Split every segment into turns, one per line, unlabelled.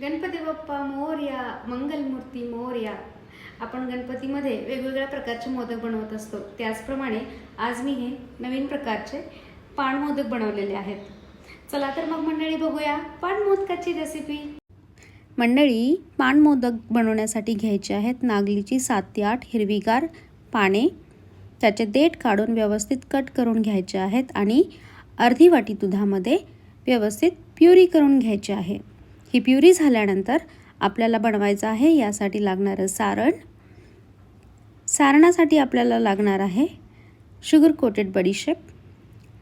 गणपती बाप्पा मोरया मंगलमूर्ती मोरया. आपण गणपतीमध्ये वेगवेगळ्या प्रकारचे मोदक बनवत असतो. त्याचप्रमाणे आज मी हे नवीन प्रकारचे पाण मोदक बनवलेले आहेत. चला तर मग मंडळी बघूया पाण मोदकाची रेसिपी मंडळी पाण मोदक बनवण्यासाठी घ्यायचे आहेत नागलीची सात ते आठ हिरवीगार पाने. त्याचे देठ काढून व्यवस्थित कट करून घ्यायचे आहेत आणि अर्धी वाटी दुधामध्ये व्यवस्थित प्युरी करून घ्यायची आहे. ही प्युरी झाल्यानंतर आपल्याला बनवायचं आहे. यासाठी लागणारं सारण. सारणासाठी आपल्याला लागणार आहे शुगर कोटेड बडीशेप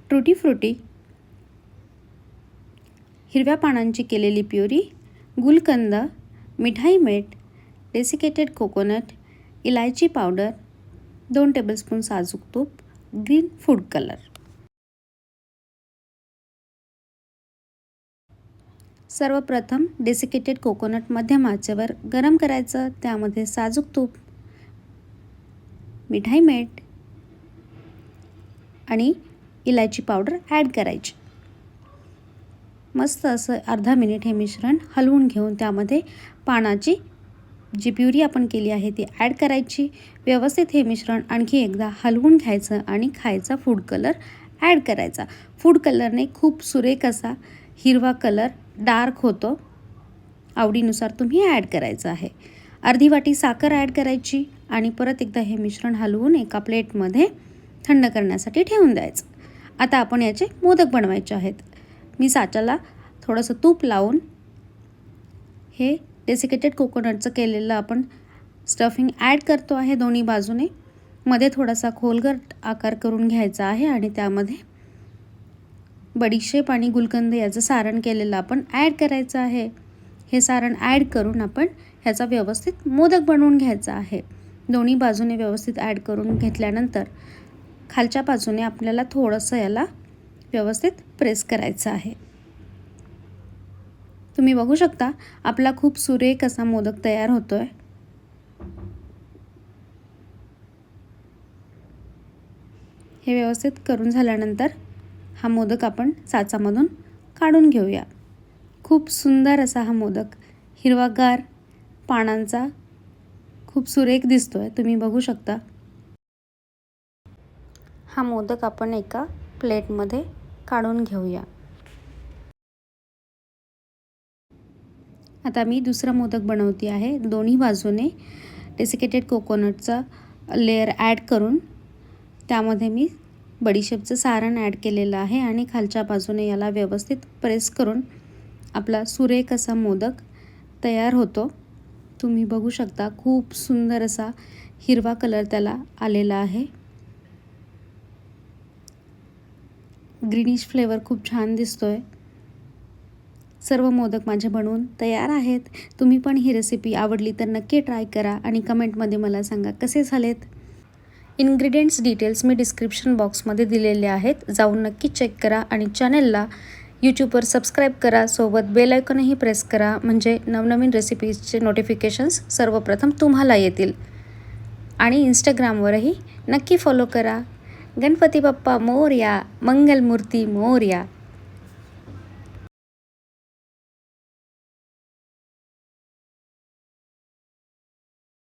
ट्रुटी फ्रुटी हिरव्या पानांची केलेली प्युरी गुलकंद मिठाई मीठ डेसिकेटेड कोकोनट इलायची पावडर दोन टेबलस्पून साजूक तूप ग्रीन फूड कलर सर्वप्रथम डेसिकेटेड कोकोनट मध्यम आचेवर गरम करायचं. त्यामध्ये साजूक तूप मिठाई मीठ आणि इलायची पावडर ॲड करायची. मस्त असं अर्धा मिनिट हे मिश्रण हलवून घेऊन त्यामध्ये पानाची जी प्युरी आपण केली आहे ती ॲड करायची. व्यवस्थित हे मिश्रण आणखी एकदा हलवून घ्यायचं आणि खायचा फूड कलर ॲड करायचा. फूड कलरने खूप सुरेख असा हिरवा कलर डार्क होतं. आवडीनुसार तुम्ही ॲड करायचं आहे. अर्धी वाटी साखर ॲड करायची आणि परत एकदा हे मिश्रण हलवून एका प्लेटमध्ये थंड करण्यासाठी ठेवून द्यायचं. आता आपण याचे मोदक बनवायचे आहेत. मी साच्याला थोडंसं तूप लावून हे डेसिकेटेड कोकोनटचं केलेलं आपण स्टफिंग ॲड करतो आहे दोन्ही बाजूने. मध्ये थोडासा खोलगट आकार करून घ्यायचा आहे आणि त्यामध्ये बडीशेप आणि गुलकंद याचं सारण केलेलं आपण ॲड करायचं आहे. हे सारण ॲड करून आपण ह्याचा व्यवस्थित मोदक बनवून घ्यायचा आहे. दोन्ही बाजूने व्यवस्थित ॲड करून घेतल्यानंतर खालच्या बाजूने आपल्याला थोडंसं याला व्यवस्थित प्रेस करायचं आहे. तुम्ही बघू शकता आपला खूप सुरेख असा मोदक तयार होतो आहे हे व्यवस्थित करून झाल्यानंतर हा मोदक आपण साचामधून काढून घेऊया. खूप सुंदर असा हा मोदक हिरवागार पानांचा खूप सुरेख दिसतो आहे तुम्ही बघू शकता. हा मोदक आपण एका प्लेटमध्ये काढून घेऊया. आता मी दुसरा मोदक बनवते आहे. दोन्ही बाजूने डेसिकेटेड कोकोनटचा लेअर ॲड करून त्यामध्ये मी बडीशेपचं सारण ॲड केलेलं आहे आणि खालच्या बाजूने याला व्यवस्थित प्रेस करून आपला सुरेख असा मोदक तयार होतो. तुम्ही बघू शकता खूप सुंदर असा हिरवा कलर त्याला आलेला आहे. ग्रीनिश फ्लेवर खूप छान दिसतो आहे सर्व मोदक माझे बनवून तयार आहेत. तुम्ही पण ही रेसिपी आवडली तर नक्की ट्राय करा आणि कमेंटमध्ये मला सांगा कसे झालेत? इन्ग्रेडियंट्स डिटेल्स मी डिस्क्रिप्शन बॉक्समध्ये दिलेले आहेत. जाऊन नक्की चेक करा आणि चॅनलला यूट्यूबवर सबस्क्राईब करा. सोबत बेल आयकॉनही प्रेस करा. म्हणजे नवनवीन रेसिपीजचे नोटिफिकेशन्स सर्वप्रथम तुम्हाला येतील. आणि इंस्टाग्रामवरही नक्की फॉलो करा. गणपती बाप्पा मोरया मंगलमूर्ती मोरया.